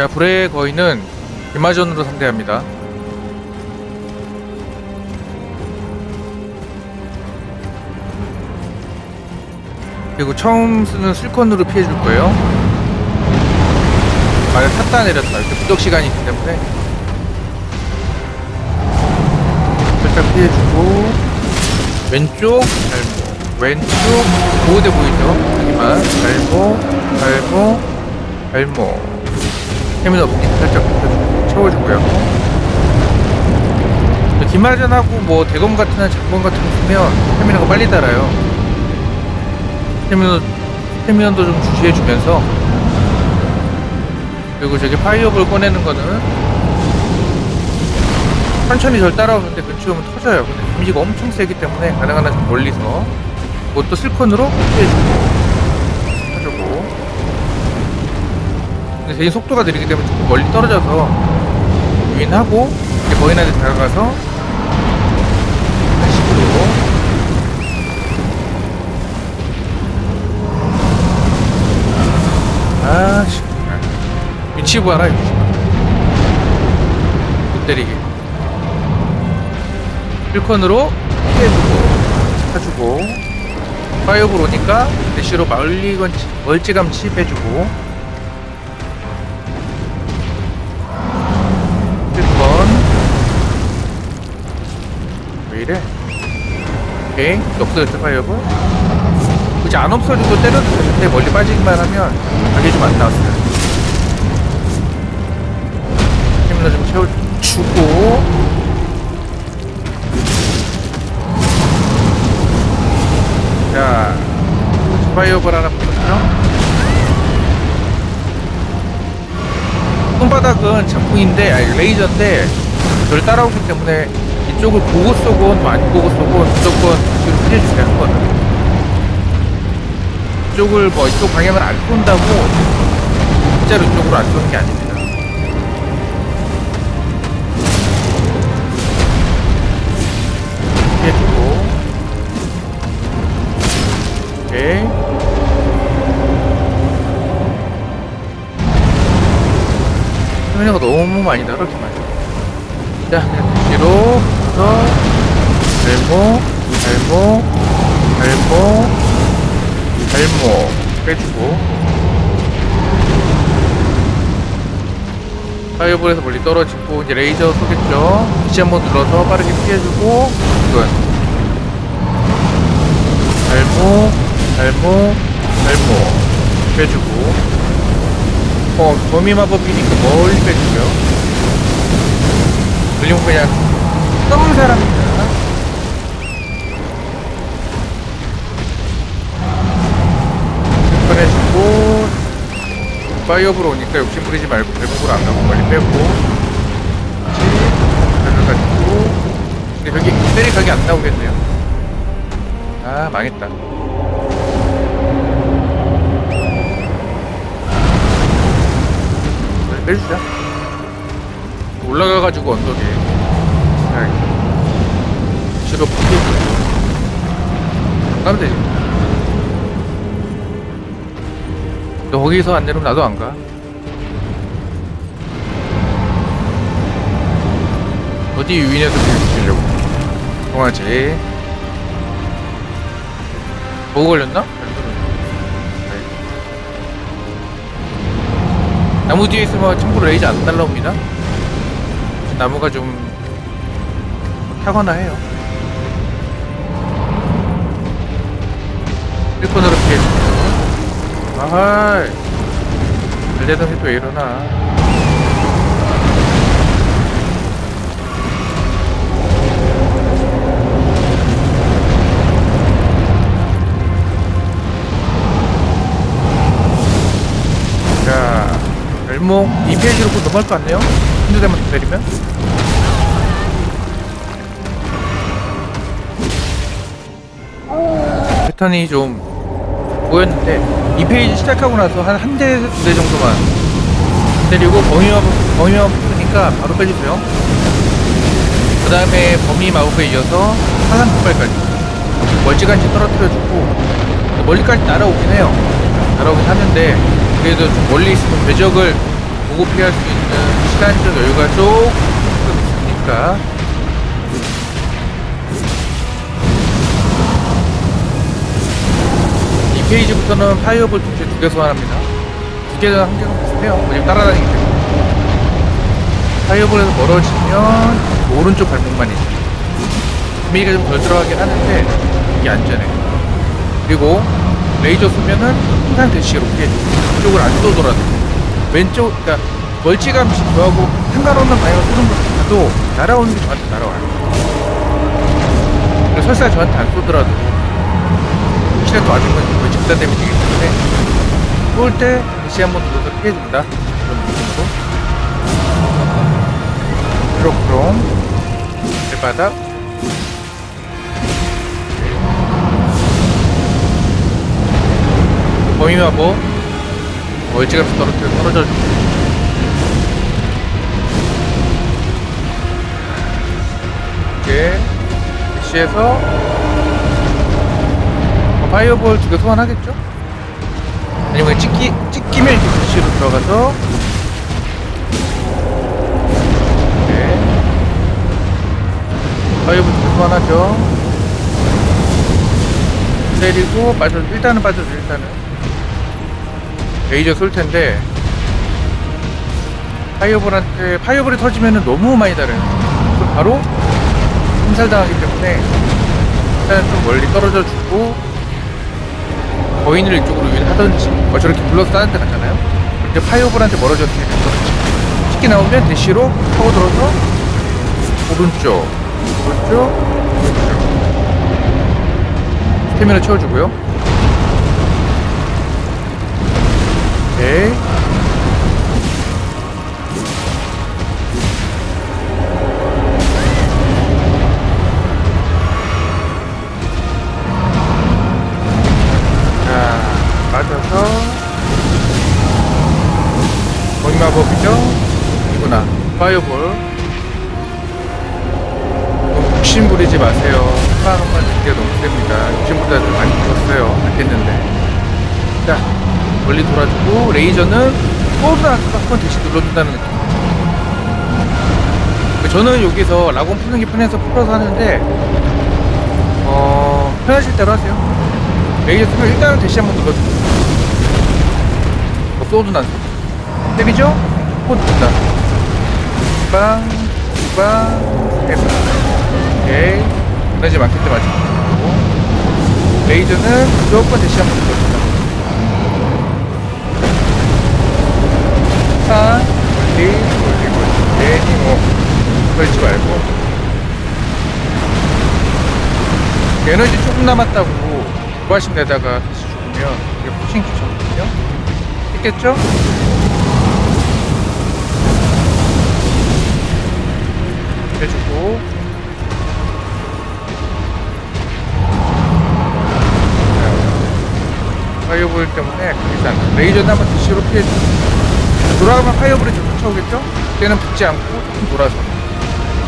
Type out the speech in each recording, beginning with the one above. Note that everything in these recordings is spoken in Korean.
자, 불의 거인은 이마전으로 상대합니다. 그리고 처음 쓰는 슬컨으로 피해줄 거예요. 만약 탔다 내렸다 이렇게 부적 시간이 있기 때문에 살짝 피해주고 왼쪽 발목 왼쪽 보호대 보이죠? 여기만 발목 발목 발목 스태미너 부분 살짝 채워주고요 김하전하고 뭐 대검 같은 장검 같은 거 쓰면 스태미너가 빨리 달아요. 스태미너 스태미너도 좀 주시해주면서. 그리고 저기 파이어볼 꺼내는 거는 천천히 절 따라오는데 근처에 오면 터져요. 근데 데미지가 엄청 세기 때문에 가능한 한 좀 멀리서. 그것도 슬컨으로 피해주고 대신 속도가 느리기 때문에 조금 멀리 떨어져서 유인하고 이제 거인한테 다가가서 식으로 아, 씨. 위치 봐라, 위치. 못 때리게. 1컨으로 피해주고, 차주고, 파이어볼 오니까 대시로 멀리건, 멀찌감 칩해주고, 오케이. 없어졌죠, 파이어볼? 굳이 안 없어져도 때려도 되는데 멀리 빠지기만 하면 가게 좀 안 나왔어요. 스태미너 좀 채워주고 자 스파이어볼 하나 붙였죠 손바닥은 장풍인데 아니 레이저인데 저를 따라오기 때문에 이쪽을 보고 쏘건 뭐 안 보고 쏘건 무조건 뒤로 피해주세요 한 번은 이쪽을 뭐 이쪽 방향을 안 쏜다고 진짜로 이쪽으로 안 쏘는 게 아닙니다. 피해주고. 오케이. 소리가 너무 많이 이 발목 발목 발목 빼주고. 파이어볼에서 멀리 떨어지고 이제 레이저 쏘겠죠? 위치 한번 눌러서 빠르게 피해주고 이건 발목 발목 발목 빼주고. 어 범위 마법이니까 멀리 빼주고요 그리고 그냥 썩은 사람입니다 파이어브로 오니까 욕심 부리지 말고 발목으로 안 가고 빨리 빼고. 그렇지 가지고 근데 여기 때리 각이 안 나오겠네요. 아 망했다. 빨리 빼주자. 올라가가지고 언덕에. 주로 포기해줘 가면 되지 너 거기서 안 내려면 나도 안 가. 어디 유인해서 빌려고 통하지. 보고 걸렸나? 나무 뒤에 있으면 참고로 레이저 안 날라옵니다. 나무가 좀 타거나 해요. 1번으로 피해주고. 잘 되던 해도 왜 이러나? 자 발목 2페이지로 곧 넘어갈 것 같네요. 한두 대만 더 때리면. 패턴이 좀 보였는데 2페이지 시작하고 나서 한 한 대, 두 대 정도만 때리고 범위 마법, 범위 마법이니까 바로 빼주세요. 그 다음에 범위 마법에 이어서 사상 폭발까지 멀찌감치 떨어뜨려주고 멀리까지 날아오긴 해요. 날아오긴 하는데 그래도 좀 멀리 있으면 궤적을 보고 피할 수 있는 시간적 여유가 조금 있으니까 페이지부터는 파이어볼 두개 두개 소환합니다. 두 개는 한 개는 비슷해요. 그냥 따라다니기 때문에. 파이어볼에서 멀어지면 오른쪽 발목만 있죠. 구미가 좀 덜 들어가긴 하는데 이게 안전해. 그리고 레이저 쓰면은 항상 대시로 피해줘. 이쪽을 안 쏘더라도 왼쪽 그러니까 멀찌감치 저하고 상관없는 방향으로 쏘는 것보다도 날아오는 게 저한테 날아와요. 설사 저한테 안 쏘더라도 혹시라도 맞은 건지 2단 데미지이기 때문에 쏠 때 다시 한번 눌러서 피해줍니다. 그런 느낌으로. 크록크롱 발바닥. 범위하고 멀찌감치 떨어져 떨어져 이렇게 대시해서 파이어볼 두개 소환하겠죠? 아니면 찍기 찍기면 이렇게 들어가서 네. 파이어볼 두개 소환하죠. 때리고 빠져 일단은 빠져줘 일단은 레이저 쏠 텐데 파이어볼한테 파이어볼이 터지면은 너무 많이 달아요. 바로 힘살당하기 때문에 일단 좀 멀리 떨어져 주고 거인을 이쪽으로 하든지 어, 저렇게 불러서 다른 데 갔잖아요. 이제 파이어볼한테 멀어졌으니까 그렇지. 쉽게 나오면 대시로 파고 들어서 오른쪽 오른쪽 오른쪽 스태미나 채워주고요. 오케이. 욕심 부리지 마세요. 한방만 두개 너무 셉니다. 욕심보다 좀 많이 불었어요. 안됐는데. 자, 멀리 돌아주고, 레이저는 소드 한번 대신 눌러준다는 느낌. 저는 여기서 라곤 푸는 게 편해서 풀어서 하는데, 어, 편하실 대로 하세요. 레이저 쓰면 일단은 대시 한번 눌러주고. 뭐, 소드 난 때리죠? 코드 된다. 빵, 빵, 세 방. 오케이. 에너지 때문에 아직 못하고. 레이저는 무조건 대시 한번 눌러준다. 차, 멀리, 돌리고, 뭐, 걸지 말고. 에너지 조금 남았다고 구하신 데다가 다시 죽으면 이게 pushing 귀찮거든요? 있겠죠? 해주고. 파이어볼 때문에 일단 레이저는 한번 DC로 피해주고 돌아가면 파이어볼이 좀 쫓아오겠죠? 그때는 붙지 않고 조금 돌아서.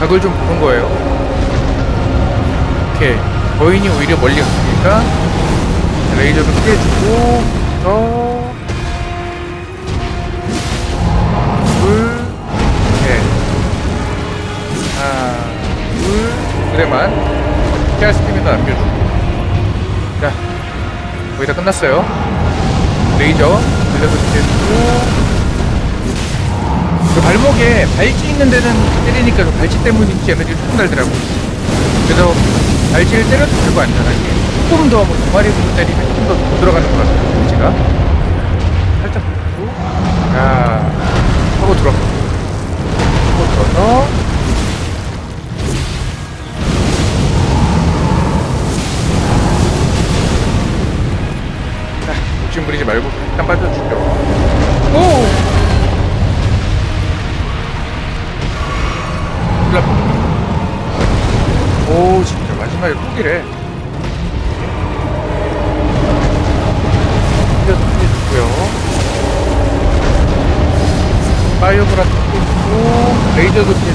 각을 좀 보는 거예요. 이렇게 거인이 오히려 멀리 갔으니까 레이저도 피해주고 더. 둘, 셋 하나, 둘. 그래만 피할 스피드도 남겨주고 자 거의 다 끝났어요. 레이저 돌려서 피해주고 그 발목에 발찌 있는 데는 때리니까 그 발찌 때문인지 에너지가 조금 달더라고. 그래서 발찌를 때려도 별거. 이게 조금 더 뭐 동아리 부분 때리면 조금 더못 들어가는 것 같아요. 에너지가 살짝 보고 자 하고 들어 하고 들어서 부리지 말고 일단 빠져주죠. 오! 오, 진짜 마지막에 포기래. 피해서 피해주고요. 파이어브라 피해주고, 레이저도 피해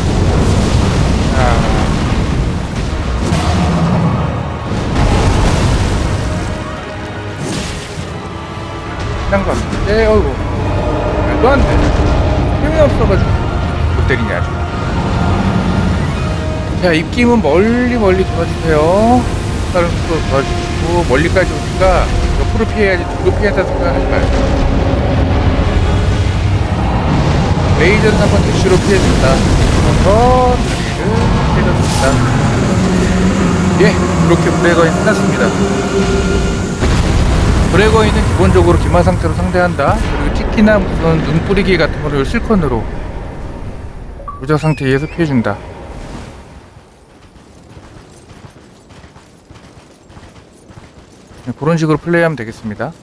한것 같은데, 어이구. 말도 안 돼. 힘이 없어가지고 못 때리냐 아주. 자 입김은 멀리 멀리 도와주세요. 다른 속도 도와주시고 멀리까지 오니까 옆으로 피해야지 뒤로 피한다 생각하지 말고. 레이저는 한번 대시로 피해준다. 그러면서 다리를 때려준다. 예, 이렇게 브레거인 끝났습니다. 브레거인은 기본적으로 기마 상태로 상대한다. 그리고 티키나 무슨 눈 뿌리기 같은 거를 실컷으로 무적 상태에 의해서 피해준다. 네, 그런 식으로 플레이하면 되겠습니다.